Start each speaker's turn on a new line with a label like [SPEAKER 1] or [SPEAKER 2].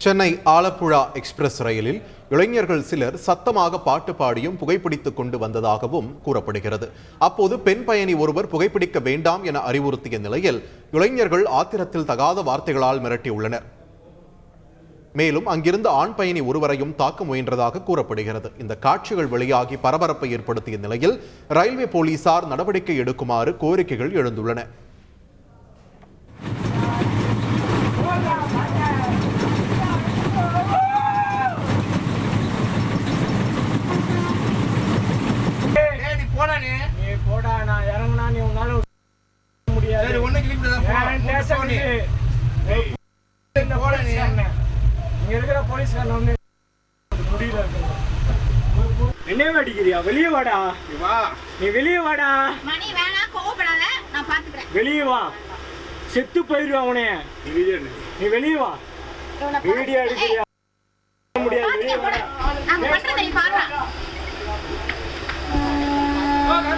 [SPEAKER 1] Chennai Alappuzha express ரயிலில் இளைஞர்கள் சிலர் சத்தமாக பாட்டு பாடியும் புகைப்பிடித்துக் கொண்டு வந்ததாகவும் கூறப்படுகிறது. அப்போது பெண் பயணி ஒருவர் புகைப்பிடிக்க வேண்டாம் என அறிவுறுத்திய நிலையில் இளைஞர்கள் ஆத்திரத்தில் தகாத வார்த்தைகளால் மிரட்டியுள்ளனர். மேலும் அங்கிருந்த ஆண் பயணி ஒருவரையும் தாக்க முயன்றதாக கூறப்படுகிறது. இந்த காட்சிகள் வெளியாகி பரபரப்பை ஏற்படுத்திய நிலையில் ரயில்வே போலீசார் நடவடிக்கை எடுக்குமாறு கோரிக்கைகள் எழுந்துள்ளன
[SPEAKER 2] ஏய், நீ போடா நீ.
[SPEAKER 3] நீ போடா நான் இறங்குனா நீ உன்னால முடியாது. இங்க இருக்கிற போலீஸ்காரன் வந்து முடியல என்ன அடிக்கிறியா? வெளியே வாடா.
[SPEAKER 2] வா.
[SPEAKER 3] நீ வெளியே வாடா.
[SPEAKER 4] மணி வேணாம் கோவப்படாத. நான் பாத்துக்கிறேன்
[SPEAKER 3] வெளியே வா. செத்து போயிருவா அவனே. நீ வெளியே வா. வீடியோ எடுக்கிறியா முடியாது வெளியே வாடா
[SPEAKER 4] நாங்க பண்றதை நீ பாரு ஏய், வாடா.